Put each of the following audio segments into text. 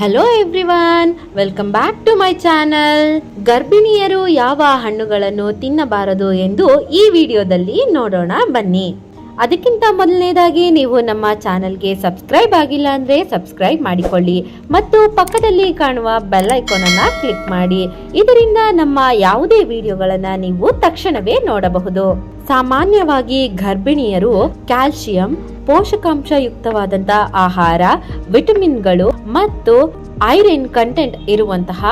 Hello everyone welcome back to my channel ಗರ್ಭಿಣಿಯರು ಯಾವ ಹಣ್ಣುಗಳನ್ನು ತಿನ್ನಬಾರದು ಎಂದು ಈ ವಿಡಿಯೋದಲ್ಲಿ ನೋಡೋಣ ಬನ್ನಿ. ಅದಕ್ಕಿಂತ ಮೊದಲನೇದಾಗಿ ನೀವು ನಮ್ಮ ಚಾನಲ್ಗೆ ಸಬ್ಸ್ಕ್ರೈಬ್ ಆಗಿಲ್ಲ ಅಂದ್ರೆ ಸಬ್ಸ್ಕ್ರೈಬ್ ಮಾಡಿಕೊಳ್ಳಿ ಮತ್ತು ಪಕ್ಕದಲ್ಲಿ ಕಾಣುವ ಬೆಲ್ ಐಕಾನ್ ಅನ್ನ ಕ್ಲಿಕ್ ಮಾಡಿ. ಇದರಿಂದ ನಮ್ಮ ಯಾವುದೇ ವಿಡಿಯೋಗಳನ್ನ ನೀವು ತಕ್ಷಣವೇ ನೋಡಬಹುದು. ಸಾಮಾನ್ಯವಾಗಿ ಗರ್ಭಿಣಿಯರು ಕ್ಯಾಲ್ಸಿಯಂ, ಪೋಷಕಾಂಶಯುಕ್ತವಾದಂತಹ ಆಹಾರ, ವಿಟಮಿನ್ಗಳು ಮತ್ತು ಐರನ್ ಕಂಟೆಂಟ್ ಇರುವಂತಹ,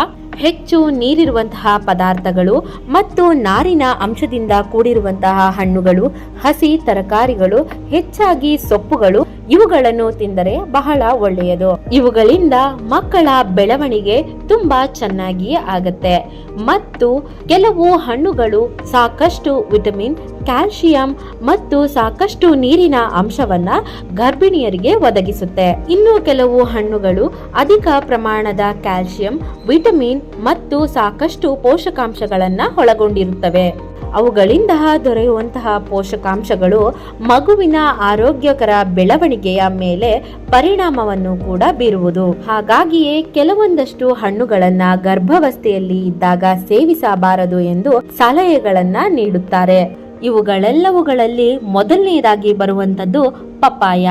ಹೆಚ್ಚು ನೀರಿರುವಂತಹ ಪದಾರ್ಥಗಳು ಮತ್ತು ನಾರಿನ ಅಂಶದಿಂದ ಕೂಡಿರುವಂತಹ ಹಣ್ಣುಗಳು, ಹಸಿ ತರಕಾರಿಗಳು, ಹೆಚ್ಚಾಗಿ ಸೊಪ್ಪುಗಳು ಇವುಗಳನ್ನು ತಿಂದರೆ ಬಹಳ ಒಳ್ಳೆಯದು. ಇವುಗಳಿಂದ ಮಕ್ಕಳ ಬೆಳವಣಿಗೆ ತುಂಬಾ ಚೆನ್ನಾಗಿ ಆಗತ್ತೆ. ಮತ್ತು ಕೆಲವು ಹಣ್ಣುಗಳು ಸಾಕಷ್ಟು ವಿಟಮಿನ್ ಕ್ಯಾಲ್ಸಿಯಂ ಮತ್ತು ಸಾಕಷ್ಟು ನೀರಿನ ಅಂಶವನ್ನ ಗರ್ಭಿಣಿಯರಿಗೆ ಒದಗಿಸುತ್ತೆ. ಇನ್ನು ಕೆಲವು ಹಣ್ಣುಗಳು ಅಧಿಕ ಪ್ರಮಾಣದ ಕ್ಯಾಲ್ಸಿಯಂ ವಿಟಮಿನ್ ಮತ್ತು ಸಾಕಷ್ಟು ಪೋಷಕಾಂಶಗಳನ್ನ ಒಳಗೊಂಡಿರುತ್ತವೆ. ಅವುಗಳಿಂದ ದೊರೆಯುವಂತಹ ಪೋಷಕಾಂಶಗಳು ಮಗುವಿನ ಆರೋಗ್ಯಕರ ಬೆಳವಣಿಗೆಯ ಮೇಲೆ ಪರಿಣಾಮವನ್ನು ಕೂಡ ಬೀರುವುದು. ಹಾಗಾಗಿಯೇ ಕೆಲವೊಂದಷ್ಟು ಹಣ್ಣುಗಳನ್ನ ಗರ್ಭಾವಸ್ಥೆಯಲ್ಲಿ ಇದ್ದಾಗ ಸೇವಿಸಬಾರದು ಎಂದು ಸಲಹೆಗಳನ್ನ ನೀಡುತ್ತಾರೆ. ಇವುಗಳೆಲ್ಲವುಗಳಲ್ಲಿ ಮೊದಲನೆಯದಾಗಿ ಬರುವಂತದ್ದು ಪಪ್ಪಾಯ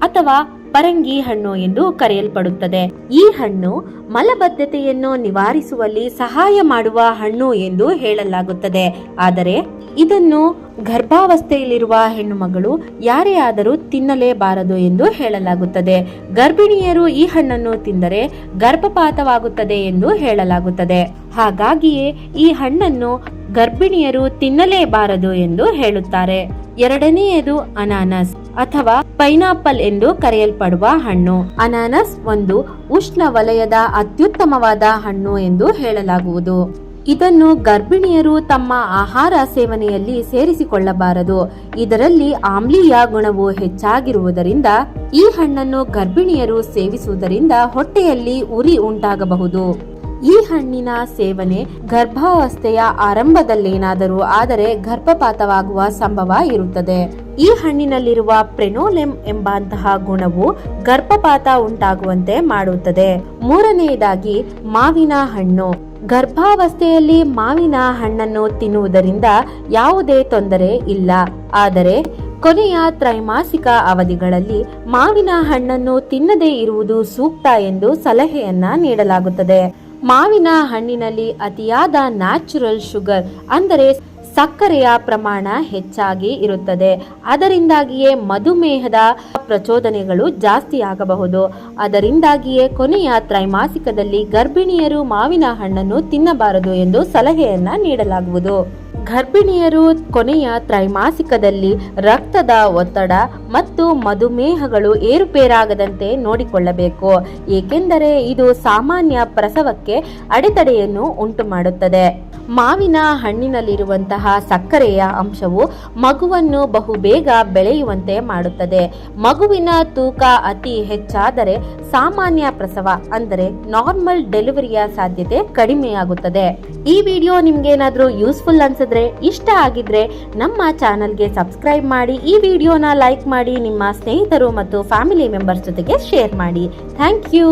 ಅಥವಾ ಪರಂಗಿ ಹಣ್ಣು ಎಂದು ಕರೆಯಲ್ಪಡುತ್ತದೆ. ಈ ಹಣ್ಣು ಮಲಬದ್ಧತೆಯನ್ನು ನಿವಾರಿಸುವಲ್ಲಿ ಸಹಾಯ ಮಾಡುವ ಹಣ್ಣು ಎಂದು ಹೇಳಲಾಗುತ್ತದೆ. ಆದರೆ ಇದನ್ನು ಗರ್ಭಾವಸ್ಥೆಯಲ್ಲಿರುವ ಹೆಣ್ಣು ಮಗಳು ಯಾರೇ ಆದರೂ ತಿನ್ನಲೇಬಾರದು ಎಂದು ಹೇಳಲಾಗುತ್ತದೆ. ಗರ್ಭಿಣಿಯರು ಈ ಹಣ್ಣನ್ನು ತಿಂದರೆ ಗರ್ಭಪಾತವಾಗುತ್ತದೆ ಎಂದು ಹೇಳಲಾಗುತ್ತದೆ. ಹಾಗಾಗಿಯೇ ಈ ಹಣ್ಣನ್ನು ಗರ್ಭಿಣಿಯರು ತಿನ್ನಲೇಬಾರದು ಎಂದು ಹೇಳುತ್ತಾರೆ. ಎರಡನೆಯದು ಅನಾನಸ್ ಅಥವಾ ಪೈನಾಪಲ್ ಎಂದು ಕರೆಯಲ್ಪಡುವ ಹಣ್ಣು. ಅನಾನಸ್ ಒಂದು ಉಷ್ಣ ವಲಯದ ಅತ್ಯುತ್ತಮವಾದ ಹಣ್ಣು ಎಂದು ಹೇಳಲಾಗುವುದು. ಇದನ್ನು ಗರ್ಭಿಣಿಯರು ತಮ್ಮ ಆಹಾರ ಸೇವನೆಯಲ್ಲಿ ಸೇರಿಸಿಕೊಳ್ಳಬಾರದು. ಇದರಲ್ಲಿ ಆಮ್ಲೀಯ ಗುಣವು ಹೆಚ್ಚಾಗಿರುವುದರಿಂದ ಈ ಹಣ್ಣನ್ನು ಗರ್ಭಿಣಿಯರು ಸೇವಿಸುವುದರಿಂದ ಹೊಟ್ಟೆಯಲ್ಲಿ ಉರಿ ಉಂಟಾಗಬಹುದು. ಈ ಹಣ್ಣಿನ ಸೇವನೆ ಗರ್ಭಾವಸ್ಥೆಯ ಆರಂಭದಲ್ಲೇನಾದರೂ ಆದರೆ ಗರ್ಭಪಾತವಾಗುವ ಸಂಭವ ಇರುತ್ತದೆ. ಈ ಹಣ್ಣಿನಲ್ಲಿರುವ ಪ್ರೆನೋಲೆಮ್ ಎಂಬಂತಹ ಗುಣವು ಗರ್ಭಪಾತ ಉಂಟಾಗುವಂತೆ ಮಾಡುತ್ತದೆ. ಮೂರನೆಯದಾಗಿ ಮಾವಿನ ಹಣ್ಣು. ಗರ್ಭಾವಸ್ಥೆಯಲ್ಲಿ ಮಾವಿನ ಹಣ್ಣನ್ನು ತಿನ್ನುವುದರಿಂದ ಯಾವುದೇ ತೊಂದರೆ ಇಲ್ಲ. ಆದರೆ ಕೊನೆಯ ತ್ರೈಮಾಸಿಕ ಅವಧಿಗಳಲ್ಲಿ ಮಾವಿನ ಹಣ್ಣನ್ನು ತಿನ್ನದೇ ಇರುವುದು ಸೂಕ್ತ ಎಂದು ಸಲಹೆಯನ್ನ ನೀಡಲಾಗುತ್ತದೆ. ಮಾವಿನ ಹಣ್ಣಿನಲ್ಲಿ ಅತಿಯಾದ ನ್ಯಾಚುರಲ್ ಶುಗರ್ ಅಂದರೆ ಸಕ್ಕರೆಯ ಪ್ರಮಾಣ ಹೆಚ್ಚಾಗಿ ಇರುತ್ತದೆ. ಅದರಿಂದಾಗಿಯೇ ಮಧುಮೇಹದ ಪ್ರಚೋದನೆಗಳು ಜಾಸ್ತಿ ಆಗಬಹುದು. ಅದರಿಂದಾಗಿಯೇ ಕೊನೆಯ ತ್ರೈಮಾಸಿಕದಲ್ಲಿ ಗರ್ಭಿಣಿಯರು ಮಾವಿನ ಹಣ್ಣನ್ನು ತಿನ್ನಬಾರದು ಎಂದು ಸಲಹೆಯನ್ನ ನೀಡಲಾಗುವುದು. ಗರ್ಭಿಣಿಯರು ಕೊನೆಯ ತ್ರೈಮಾಸಿಕದಲ್ಲಿ ರಕ್ತದ ಒತ್ತಡ ಮತ್ತು ಮಧುಮೇಹಗಳು ಏರುಪೇರಾಗದಂತೆ ನೋಡಿಕೊಳ್ಳಬೇಕು. ಏಕೆಂದರೆ ಇದು ಸಾಮಾನ್ಯ ಪ್ರಸವಕ್ಕೆ ಅಡೆತಡೆಯನ್ನು ಉಂಟು ಮಾಡುತ್ತದೆ ಮಾವಿನ ಹಣ್ಣಿನಲ್ಲಿರುವಂತಹ ಸಕ್ಕರೆಯ ಅಂಶವು ಮಗುವನ್ನು ಬಹುಬೇಗ ಬೆಳೆಯುವಂತೆ ಮಾಡುತ್ತದೆ. ಮಗುವಿನ ತೂಕ ಅತಿ ಹೆಚ್ಚಾದರೆ ಸಾಮಾನ್ಯ ಪ್ರಸವ, ಅಂದರೆ ನಾರ್ಮಲ್ ಡೆಲಿವರಿಯ ಸಾಧ್ಯತೆ ಕಡಿಮೆಯಾಗುತ್ತದೆ. ಈ ವಿಡಿಯೋ ನಿಮ್ಗೇನಾದ್ರೂ ಯೂಸ್ಫುಲ್ ಅನ್ಸಿದ್ರೆ, ಇಷ್ಟ ಆಗಿದ್ರೆ ನಮ್ಮ ಚಾನಲ್ಗೆ ಸಬ್ಸ್ಕ್ರೈಬ್ ಮಾಡಿ, ಈ ವಿಡಿಯೋನ ಲೈಕ್ ಮಾಡಿ, ನಿಮ್ಮ ಸ್ನೇಹಿತರು ಮತ್ತು ಫ್ಯಾಮಿಲಿ ಮೆಂಬರ್ಸ್ ಜೊತೆಗೆ ಶೇರ್ ಮಾಡಿ. Thank you.